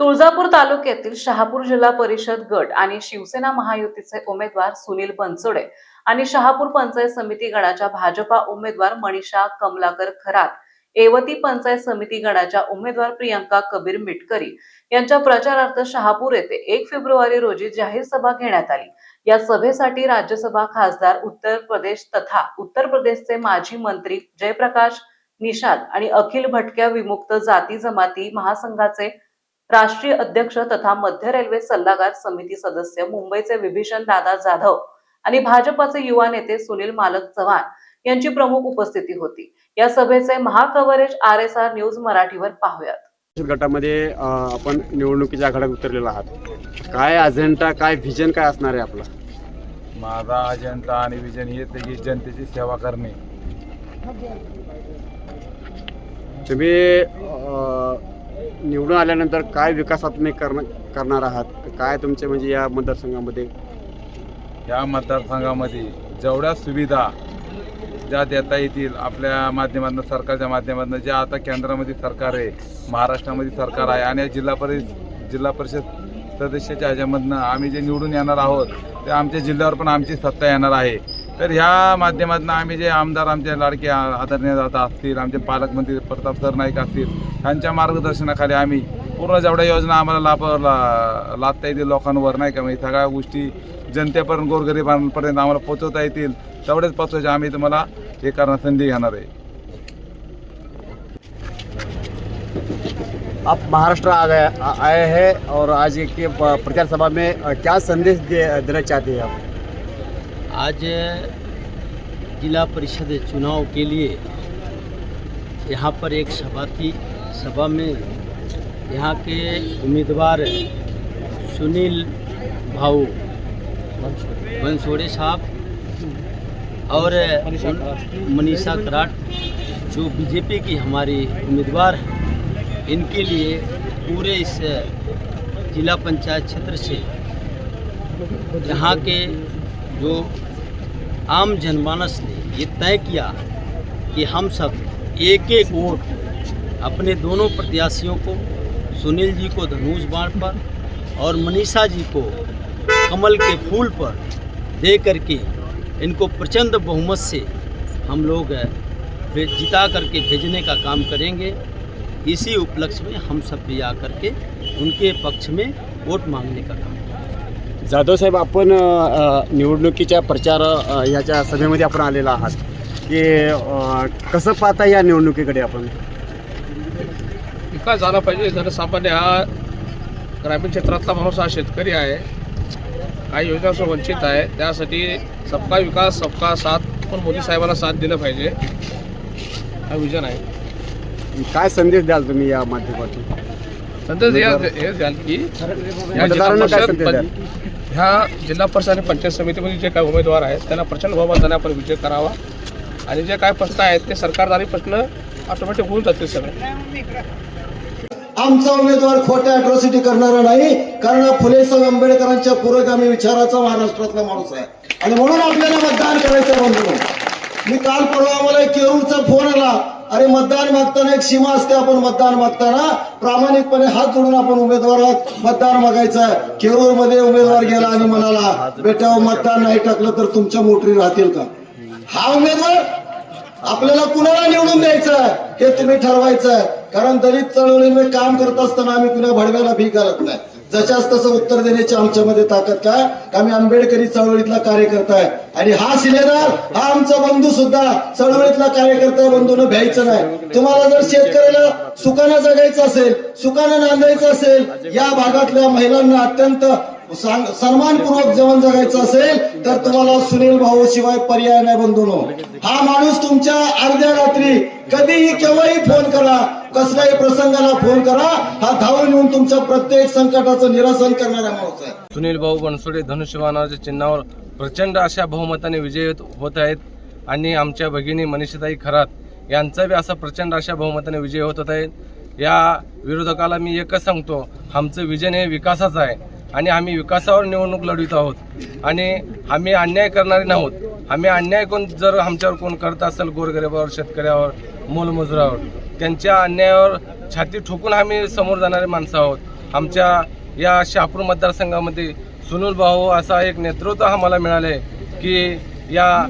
तुळजापूर तालुक्यातील शहापूर जिल्हा परिषद गट आणि शिवसेना महायुतीचे उमेदवार सुनील बनसोडे आणि शहापूर पंचायत समिती गणाच्या भाजपा उमेदवार मनीषा कमलाकर खरात एवती पंचायत समिती गणाच्या उमेदवार प्रियंका कबीर मिटकरी यांच्या प्रचारार्थ शहापूर येथे एक फेब्रुवारी रोजी जाहीर सभा घेण्यात आली. या सभेसाठी राज्यसभा खासदार उत्तर प्रदेश तथा उत्तर प्रदेशचे माजी मंत्री जयप्रकाश निषाद आणि अखिल भटक्या विमुक्त जाती जमाती महासंघाचे राष्ट्रीय अध्यक्ष तथा मध्य रेल्वे सल्लागार समिती सदस्य मुंबईचे विभीषण दादा जाधव आणि भाजपाचे युवा नेते सुनील मालक चव्हाण यांची प्रमुख उपस्थिती होती. या सभेचे महाकव्हरेज आर एस आर न्यूज मराठीवर पाहूयात. गटामध्ये आपण निवडणुकीच्या आघाड्यात उतरलेलो आहात. काय अजेंडा काय व्हिजन काय असणार आहे आपला? माझा अजेंडा आणि विजन हे की जनतेची सेवा करणे. तुम्ही निवडून आल्यानंतर काय विकासात्मक करण करणार आहात? काय तुमचे म्हणजे या मतदारसंघामध्ये? या मतदारसंघामध्ये जेवढ्या सुविधा ज्या देता येतील आपल्या माध्यमातून सरकारच्या माध्यमातून ज्या आता केंद्रामध्ये सरकार आहे महाराष्ट्रामध्ये सरकार आहे आणि जिल्हा परिषद जिल्हा परिषद सदस्याच्या ह्याच्यामधनं आम्ही जे निवडून येणार आहोत ते आमच्या जिल्ह्यावर पण आमची सत्ता येणार आहे. तर ह्या माध्यमातून आम्ही जे आमदार आमचे लाडके आदरणीय दादा असतील आमचे पालकमंत्री प्रताप सरनाईक असतील त्यांच्या मार्गदर्शनाखाली आम्ही पूर्ण जेवढ्या योजना आम्हाला लाभ ला- लादता येतील लोकांवर नाही का? म्हणजे सगळ्या गोष्टी जनतेपर्यंत गोरगरिबांपर्यंत आम्हाला पोचवता येतील तेवढेच पोचवायचे आम्ही तुम्हाला हे करणार संधी घेणार आहे. आप महाराष्ट्र आ गए आए हैं और आज के प- प्रचार सभा में क्या संदेश दे, देना चाहते हैं आप? आज जिला परिषद चुनाव के लिए यहाँ पर एक सभा थी सभा में यहाँ के उम्मीदवार सुनील भाऊ बंसोड़े साहब और मनीषा कराट, जो बीजेपी की हमारी उम्मीदवार हैं, इनके लिए पूरे इस जिला पंचायत क्षेत्र से यहाँ के जो आम जनमानस ने ये तय किया कि हम सब एक एक वोट अपने दोनों प्रत्याशियों को, सुनील जी को धनुष बाण पर और मनीषा जी को कमल के फूल पर दे करके इनको प्रचंड बहुमत से हम लोग जिता करके भेजने का काम करेंगे इसी उपलक्ष्य में हम सब भी आकर के उनके पक्ष में वोट मांगने का काम। जाधव साहेब आपण निवडणुकीच्या प्रचार याच्या सभेमध्ये आपण आलेला आहात. की कसं पाहता या निवडणुकीकडे आपण? विकास झाला पाहिजे. जनसामान्य हा ग्रामीण क्षेत्रातला माणूस हा शेतकरी आहे काही योजनांपासून वंचित आहे त्यासाठी सबका विकास सबका साथ पण मोदी साहेबांना साथ दिलं पाहिजे. हा विजन आहे. काय संदेश द्याल तुम्ही या माध्यमातून? संदेश हे द्याल की या जिल्हा परिषद ह्या जिल्हा परिषद आणि पंचायत समितीमध्ये जे काही उमेदवार आहेत त्यांना प्रचंड बहुमताने आपण विजय करावा. आणि जे काय प्रश्न आहेत ते सरकारदारी प्रश्न ऑटोमॅटिक होऊन जातील सगळे. आमचा उमेदवार खोट्या अट्रॉसिटी करणारा नाही कारण हा फुले साहेब आंबेडकरांच्या पुरोगामी विचाराचा महाराष्ट्रातला माणूस आहे. आणि म्हणून आपल्याला मतदान करायचं म्हणून मी काल परवा मला एक केरूरचा फोन आला. अरे मतदान मागताना एक सीमा असते आपण मतदान मागताना. प्रामाणिकपणे हात जोडून आपण उमेदवार मतदान मागायचं केरूरमध्ये उमेदवार गेला आणि म्हणाला बेटा मतदान नाही टाकलं तर तुमच्या मोटरी राहतील का? हा उमेदवार आपल्याला कुणाला निवडून द्यायचं हे तुम्ही ठरवायचं कारण दलित चळवळीमध्ये काम करत असताना आम्ही कुणा भडव्याला भी करत नाही. जशाच तसं उत्तर देण्याची आमच्यामध्ये ताकद काय आम्ही आंबेडकरी चळवळीतला कार्यकर्ता आहे. आणि हा शिलेदार हा आमचा बंधू सुद्धा चळवळीतला कार्यकर्ता बंधून भ्यायचं नाही. तुम्हाला जर शेतकऱ्याला सुखानं जगायचं असेल सुकानं नांदायचं असेल या भागातल्या महिलांना अत्यंत सन्मानपूर्वक जीवन जगायचं असेल तर तुम्हाला सुनील भाऊ शिवाय पर्याय नाही बंधून. हा माणूस तुमच्या अर्ध्या रात्री कधीही केव्हाही फोन करा. कसल्याही प्रसंगाला फोन करा. हा धावून येऊन तुमच्या प्रत्येक संकटाचं निरसन करणारा माणूस आहे. सुनील भाऊ बनसोडे धनुष्यबाणाच्या चिन्हावर प्रचंड अशा बहुमताने विजय होत- आहेत. आणि आमच्या भगिनी मनीषाताई खरात यांचा बी असा प्रचंड अशा बहुमताने विजय होत होत या विरोधकाला मी एकच सांगतो आमचं विजन हे विकासाचं आहे. आणि आम्ही विकासावर निवडणूक लढवित आहोत. आणि आम्ही अन्याय करणारे नाहोत. आम्ही अन्याय कोण जर आमच्यावर कोण करत असेल गोरगरिबावर शेतकऱ्यावर मोलमजुरावर त्यांच्या अन्यायावर छाती ठोकून आम्ही समोर जाणारे माणसं आहोत. आमच्या या शहापूर मतदारसंघामध्ये सुनील भाऊ असा एक नेतृत्व आम्हाला मिळाले की या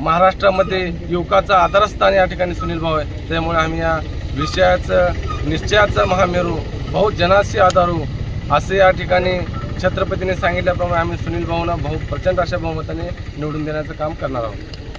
महाराष्ट्रामध्ये युवकाचा आधारस्थान या ठिकाणी सुनील भाऊ आहे. त्यामुळे आम्ही या विषयाचं निश्चयाचं महामेरू भाऊ जनासी आधारू असे या ठिकाणी छत्रपतीने सांगितल्याप्रमाणे आम्ही सुनील भाऊला भाऊ प्रचंड अशा बहुमताने निवडून देण्याचं काम करणार आहोत.